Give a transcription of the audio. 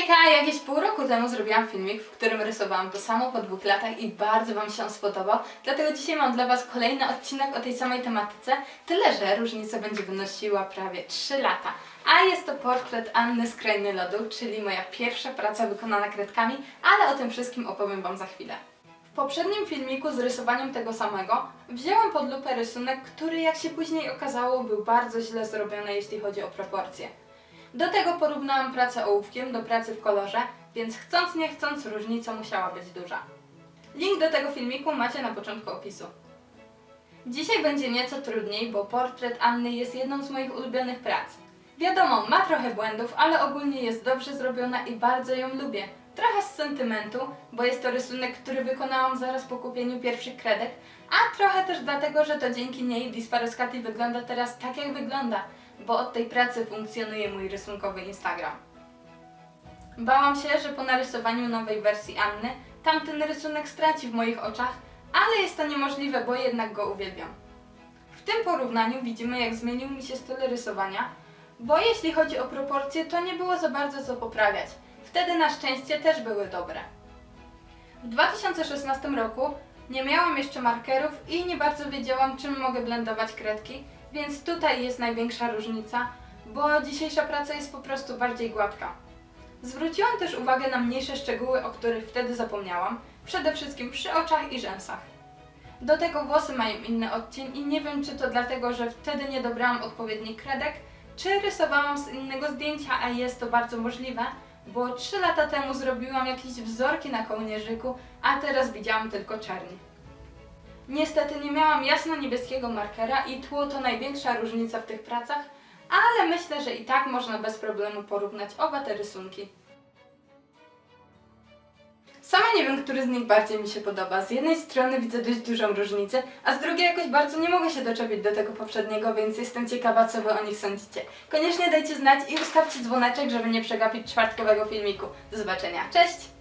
Hejka! Jakieś pół roku temu zrobiłam filmik, w którym rysowałam to samo po dwóch latach i bardzo Wam się spodobał. Dlatego dzisiaj mam dla Was kolejny odcinek o tej samej tematyce, tyle że różnica będzie wynosiła prawie 3 lata. A jest to portret Anny z Krainy Lodu, czyli moja pierwsza praca wykonana kredkami, ale o tym wszystkim opowiem Wam za chwilę. W poprzednim filmiku z rysowaniem tego samego wzięłam pod lupę rysunek, który jak się później okazało był bardzo źle zrobiony jeśli chodzi o proporcje. Do tego porównałam pracę ołówkiem do pracy w kolorze, więc chcąc nie chcąc różnica musiała być duża. Link do tego filmiku macie na początku opisu. Dzisiaj będzie nieco trudniej, bo portret Anny jest jedną z moich ulubionych prac. Wiadomo, ma trochę błędów, ale ogólnie jest dobrze zrobiona i bardzo ją lubię. Trochę z sentymentu, bo jest to rysunek, który wykonałam zaraz po kupieniu pierwszych kredek, a trochę też dlatego, że to dzięki niej Disparoscati wygląda teraz tak jak wygląda, bo od tej pracy funkcjonuje mój rysunkowy Instagram. Bałam się, że po narysowaniu nowej wersji Anny tamten rysunek straci w moich oczach, ale jest to niemożliwe, bo jednak go uwielbiam. W tym porównaniu widzimy, jak zmienił mi się styl rysowania, bo jeśli chodzi o proporcje, to nie było za bardzo co poprawiać. Wtedy na szczęście też były dobre. W 2016 roku nie miałam jeszcze markerów i nie bardzo wiedziałam, czym mogę blendować kredki, więc tutaj jest największa różnica, bo dzisiejsza praca jest po prostu bardziej gładka. Zwróciłam też uwagę na mniejsze szczegóły, o których wtedy zapomniałam, przede wszystkim przy oczach i rzęsach. Do tego włosy mają inny odcień i nie wiem, czy to dlatego, że wtedy nie dobrałam odpowiednich kredek, czy rysowałam z innego zdjęcia, a jest to bardzo możliwe, bo 3 lata temu zrobiłam jakieś wzorki na kołnierzyku, a teraz widziałam tylko czerni. Niestety nie miałam jasno-niebieskiego markera i tło to największa różnica w tych pracach, ale myślę, że i tak można bez problemu porównać oba te rysunki. Sama nie wiem, który z nich bardziej mi się podoba. Z jednej strony widzę dość dużą różnicę, a z drugiej jakoś bardzo nie mogę się doczepić do tego poprzedniego, więc jestem ciekawa, co Wy o nich sądzicie. Koniecznie dajcie znać i ustawcie dzwoneczek, żeby nie przegapić czwartkowego filmiku. Do zobaczenia. Cześć!